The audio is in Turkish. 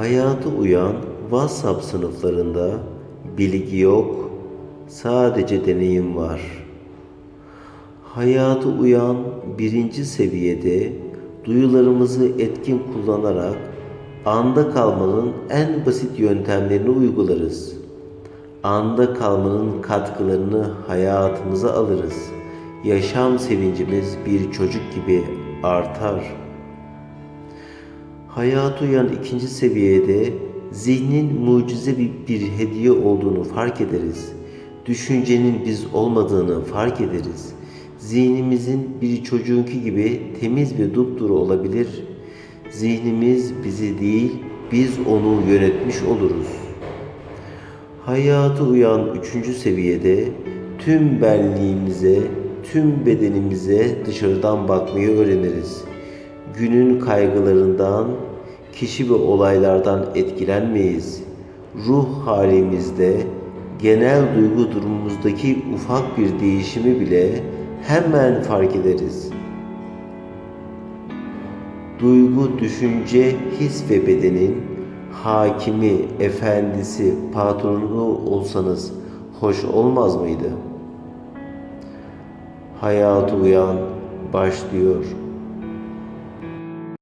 Hayatı uyan WhatsApp sınıflarında bilgi yok, sadece deneyim var. Hayatı uyan birinci seviyede duyularımızı etkin kullanarak anda kalmanın en basit yöntemlerini uygularız. Anda kalmanın katkılarını hayatımıza alırız. Yaşam sevincimiz bir çocuk gibi artar. Hayat uyan ikinci seviyede zihnin mucize bir, bir hediye olduğunu fark ederiz. Düşüncenin biz olmadığını fark ederiz. Zihnimizin bir çocuğunki gibi temiz ve dupduru olabilir. Zihnimiz bizi değil, biz onu yönetmiş oluruz. Hayatı uyan üçüncü seviyede tüm benliğimize, tüm bedenimize dışarıdan bakmayı öğreniriz. Günün kaygılarından, kişi ve olaylardan etkilenmeyiz. Ruh halimizde, genel duygu durumumuzdaki ufak bir değişimi bile hemen fark ederiz. Duygu, düşünce, his ve bedenin hakimi, efendisi, patronu olsanız hoş olmaz mıydı? Hayat uyan başlıyor.